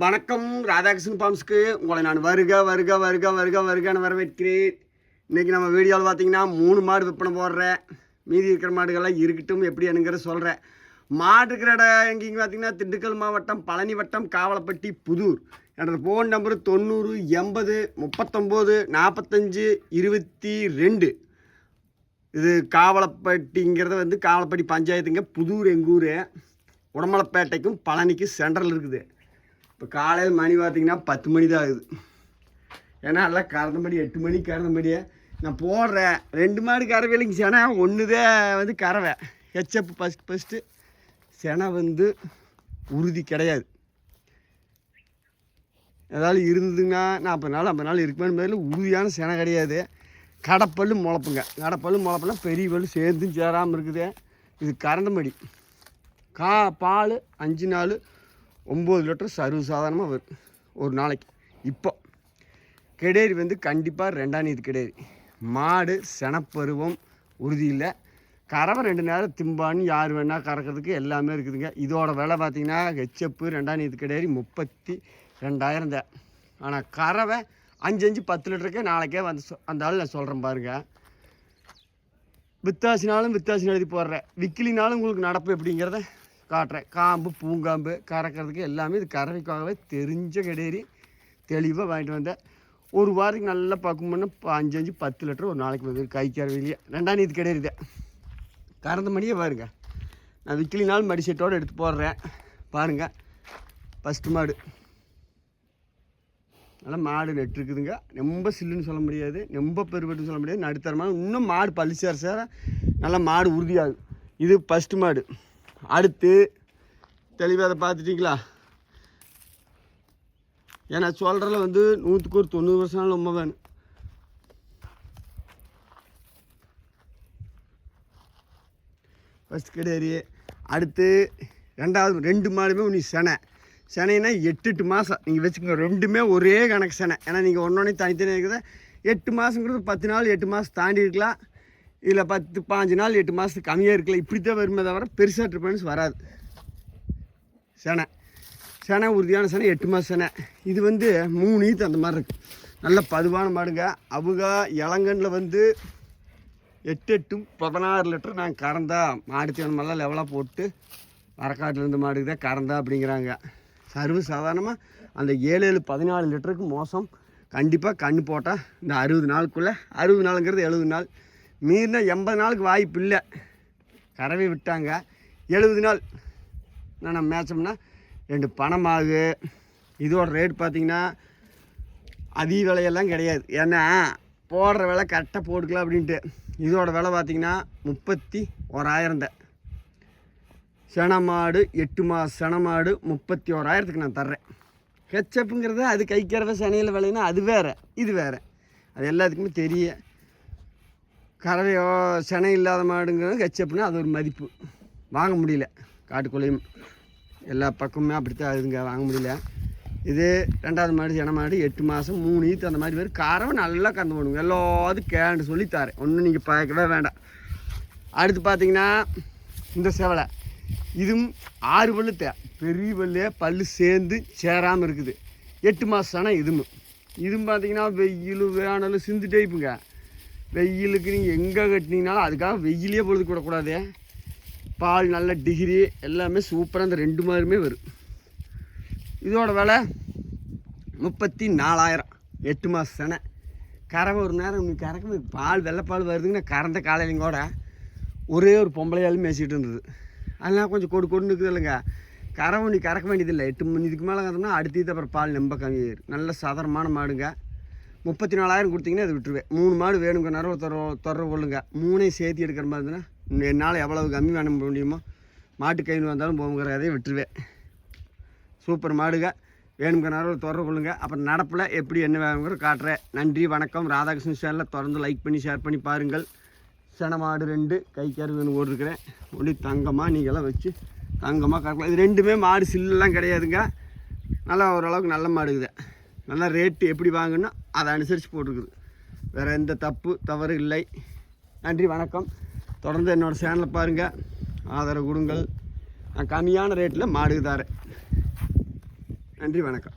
வணக்கம் ராதாகிருஷ்ணன் பாம்ஸ்க்கு. உங்களை நான் வருக வருக வருக வருக வருகன்னு வரவேற்கிறேன். இன்றைக்கி நம்ம வீடியோவில் பார்த்தீங்கன்னா மூணு மாடு விற்பனை போடுறேன் மீதி இருக்கிற மாடுகள்லாம் இருக்கட்டும் எப்படி என்னங்கிற சொல்கிறேன் மாடு இருக்கிற இடம் எங்கேங்க பார்த்தீங்கன்னா திண்டுக்கல் மாவட்டம் பழனி வட்டம் காவலப்பட்டி புதூர். என்னோட ஃபோன் நம்பர் தொண்ணூறு எண்பது முப்பத்தொம்போது நாற்பத்தஞ்சு இருபத்தி ரெண்டு. இது காவலப்பட்டிங்கிறது வந்து காவலப்பட்டி பஞ்சாயத்துங்க புதூர் எங்கள் ஊர் உடமலைப்பேட்டைக்கும் பழனிக்கும் சென்ட்ரல் இருக்குது. இப்போ காலையில் மணி பார்த்திங்கன்னா பத்து மணி தான் ஆகுது. ஏன்னா எல்லாம் கறந்தபடி எட்டு மணிக்கு கறந்தபடியே நான் போடுறேன். ரெண்டு மாடு கறவையிலைங்க செனை. ஒன்றுதே வந்து கறவை. ஹெச்எப் ஃபஸ்ட் ஃபஸ்ட்டு செனை வந்து உறுதி கிடையாது. ஏதாவது இருந்ததுன்னா நாற்பது நாள் ஐம்பது நாள் இருக்குமே மாதிரி உறுதியான செனை கிடையாது. கடப்பல்லு முளப்புங்க. கடப்பல்லு முளப்புனா பெரிய பல்லு சேர்ந்தும் சேராமல் இருக்குது. இது கறந்தமடி கா பால் அஞ்சு நாள் ஒம்பது லிட்டர் சர்வ சாதாரணமாக வரும் ஒரு நாளைக்கு. இப்போ கிடேரி வந்து கண்டிப்பாக ரெண்டாம் நீதி கிடேரி. மாடு செனப்பருவம் உறுதி இல்லை. கறவை ரெண்டு நேரம் திம்பான்னு யார் வேணால் கறக்கிறதுக்கு எல்லாமே இருக்குதுங்க. இதோட விலை பார்த்திங்கன்னா ஹெச்எப்பு ரெண்டாம் நீதி கிடேரி முப்பத்தி ரெண்டாயிரம் தான். ஆனால் கறவை அஞ்சு அஞ்சு பத்து லிட்டருக்கே நாளைக்கே வந்து சொ- அந்த ஆள் நான் சொல்கிறேன் பாருங்கள் வித்தாசினாலும் வித்தாசின் எழுதி போடுறேன். விக்கிலினாலும் உங்களுக்கு நடப்பு எப்படிங்கிறத காட்டுறேன். காம்பு பூங்காம்பு கறக்கிறதுக்கு எல்லாமே இது கறவைக்காகவே தெரிஞ்ச கிடையாது தெளிவாக வாங்கிட்டு வந்தேன். ஒரு வாரத்துக்கு நல்லா பார்க்கும்போது அஞ்சு அஞ்சு பத்து லிட்டர் ஒரு நாளைக்கு வந்து கை கறவையிலேயே. ரெண்டாம் இது. கிடையாது கறந்த மணியே பாருங்க. நான் விக்கிலினாலும் மடி செட்டோடு எடுத்து போடுறேன். பாருங்கள் ஃபஸ்ட்டு மாடு. நல்லா மாடு நெட்டுருக்குதுங்க ரொம்ப சில்லுன்னு சொல்ல முடியாது. ரொம்ப பெருபட்டுன்னு சொல்ல முடியாது. நடுத்தரமான இன்னும் மாடு பழிச்சார் சார் நல்லா மாடு உறுதியாகும் இது ஃபஸ்ட்டு மாடு. அடுத்து தெளிவாக அதை பார்த்துட்டிங்களா? ஏன்னா சொல்கிறல வந்து நூற்றுக்கு ஒரு தொண்ணூறு வருஷம் ரொம்ப வேணும். ஃபஸ்ட் கிடையாது அடுத்து ரெண்டாவது ரெண்டு மாடுமே உனி செனை. செனைனா எட்டு எட்டு மாதம் நீங்கள் வச்சுக்கோங்க ரெண்டுமே ஒரே கணக்கு செனை. ஏன்னா நீங்கள் ஒன்றொன்னே தனித்தனியாக இருக்கிறத எட்டு மாதங்கிறது பத்து நாள் எட்டு மாதம் தாண்டி இருக்கலாம். இதில் பத்து பாஞ்சு நாள் எட்டு மாதத்துக்கு கம்மியாக இருக்கல. இப்படி தான் வருமே தவிர பெருசாக ட்ரிப்பன்ஸ் வராது. செனை. செனை உறுதியான செனை எட்டு மாதம் செனை. இது வந்து மூணு ஈத்து அந்த மாதிரி இருக்குது நல்ல பதுவான மாடுங்க. அவங்க இளங்கனில் வந்து எட்டு எட்டு பதினாறு லிட்டர் நான் கறந்தா மாடு தீவனமெல்லாம் லெவலாக போட்டு வரக்காட்டிலேருந்து மாடுக்கு தான் கறந்தா அப்படிங்கிறாங்க. சர்வ சாதாரணமாக அந்த ஏழு ஏழு பதினாலு லிட்டருக்கு மோசம். கண்டிப்பாக கண் போட்டால் இந்த அறுபது நாளுக்குள்ளே அறுபது நாளுங்கிறது எழுபது நாள். மீறினா எண்பது நாளுக்கு வாய்ப்பு இல்லை. கறவை விட்டாங்க. எழுபது நாள். என்ன மேய்ச்சோம்னா ரெண்டு பணமாகு இதோட ரேட் பார்த்திங்கன்னா அதிக விலையெல்லாம் கிடையாது. ஏன்னா போடுற விலை கரெக்டாக போட்டுக்கலாம் அப்படின்ட்டு. இதோட விலை பார்த்தீங்கன்னா முப்பத்தி ஓராயிரம் தான். செனமாடு எட்டு மாத செனமாடு முப்பத்தி ஓராயிரத்துக்கு நான் தர்றேன். ஹெச்எப்புங்கிறது அது கைக்கிறவ செனையில் விலைன்னா அது வேறு இது வேறு. அது எல்லாத்துக்குமே தெரிய. கறவையோ செனை இல்லாத மாடுங்கிறது ஹெச்எப்னா அது ஒரு மதிப்பு. வாங்க முடியல. காட்டுக்குள்ளேயும் எல்லா பக்கமுமே அப்படித்தான் ஆகுதுங்க வாங்க முடியல. இது ரெண்டாவது மாடு சென மாடு எட்டு மாதம் மூணு ஈத்து அந்த மாதிரி வரும் கறவை நல்லா கறந்து போடுங்க எல்லாத்துக்கும் கேண்டு சொல்லி தரேன். ஒன்றும் நீங்கள் பார்க்கவே வேண்டாம். அடுத்து பார்த்தீங்கன்னா இந்த செவலை. இதுவும் ஆறு பல்லு தே பெரிய பல்லே பல்லு சேர்ந்து சேராமல் இருக்குது. எட்டு மாதம் ஆனால் இதுவும் இதுவும் பார்த்தீங்கன்னா வெயில் வேணாலும் சிந்து டைப்புங்க வெயிலுக்கு நீங்கள் எங்கே கட்டினீங்கனாலும் அதுக்காக வெயிலே பொழுது கூடக்கூடாது. பால் நல்ல டிகிரி எல்லாமே சூப்பராக இந்த ரெண்டு மாதிரியுமே வரும். இதோட விலை முப்பத்தி நாலாயிரம் எட்டு மாதம் செனை. கறவை ஒரு நேரம் நீ கறக்க பால் வெள்ளைப்பால் வருதுங்கன்னா கறந்த காலையிலங்கூட ஒரே ஒரு பொம்பளையாலும் மேய்ச்சிட்டு இருந்தது. அதெல்லாம் கொஞ்சம் கொடு கொடுன்னு இருக்குது இல்லைங்க. கறவை நீ கறக்க வேண்டியதில்லை. எட்டு மணி இதுக்கு மேலே கறந்தோம்னா அடுத்தது அப்புறம் பால் ரொம்ப கம்மியாயிரும். நல்ல சாதாரணமான மாடுங்க. முப்பத்தி நாலாயிரம் கொடுத்தீங்கன்னா அது விட்டுருவேன். மூணு மாடு வேணுங்க நேரம் தொற தொடர கொள்ளுங்க. மூணையும் சேர்த்து எடுக்கிற மாதிரி இருந்ததுன்னா என்னால் எவ்வளவு கம்மி வேணும் முடியுமோ மாட்டு கையில் வந்தாலும் போங்கிற அதே விட்டுருவேன். சூப்பர் மாடுங்க. வேணுங்கிற நேரம் தொடர கொள்ளுங்க. அப்புறம் நடப்பில் எப்படி என்ன வேணுங்கிற காட்டுறேன். நன்றி வணக்கம். ராதாகிருஷ்ணன் சேனலில் தொடர்ந்து லைக் பண்ணி ஷேர் பண்ணி பாருங்கள். சென மாடு ரெண்டு கை கருவேன்னு ஓடிருக்கிறேன் ஒன்று தங்கமாக நீங்களாம் வச்சு தங்கமாக கறக்கலாம். இது ரெண்டுமே மாடு சில்லெல்லாம் கிடையாதுங்க. நல்லா ஓரளவுக்கு நல்ல மாடுக்குது நல்லா ரேட்டு எப்படி வாங்கணும் அதை அனுசரித்து போட்டிருக்குது. வேறு எந்த தப்பு தவறு இல்லை. நன்றி வணக்கம். தொடர்ந்து என்னோடய சேனலை பாருங்கள் ஆதரவு கொடுங்கள். நான் கம்மியான ரேட்டில் மாடுக்கு தரேன். நன்றி வணக்கம்.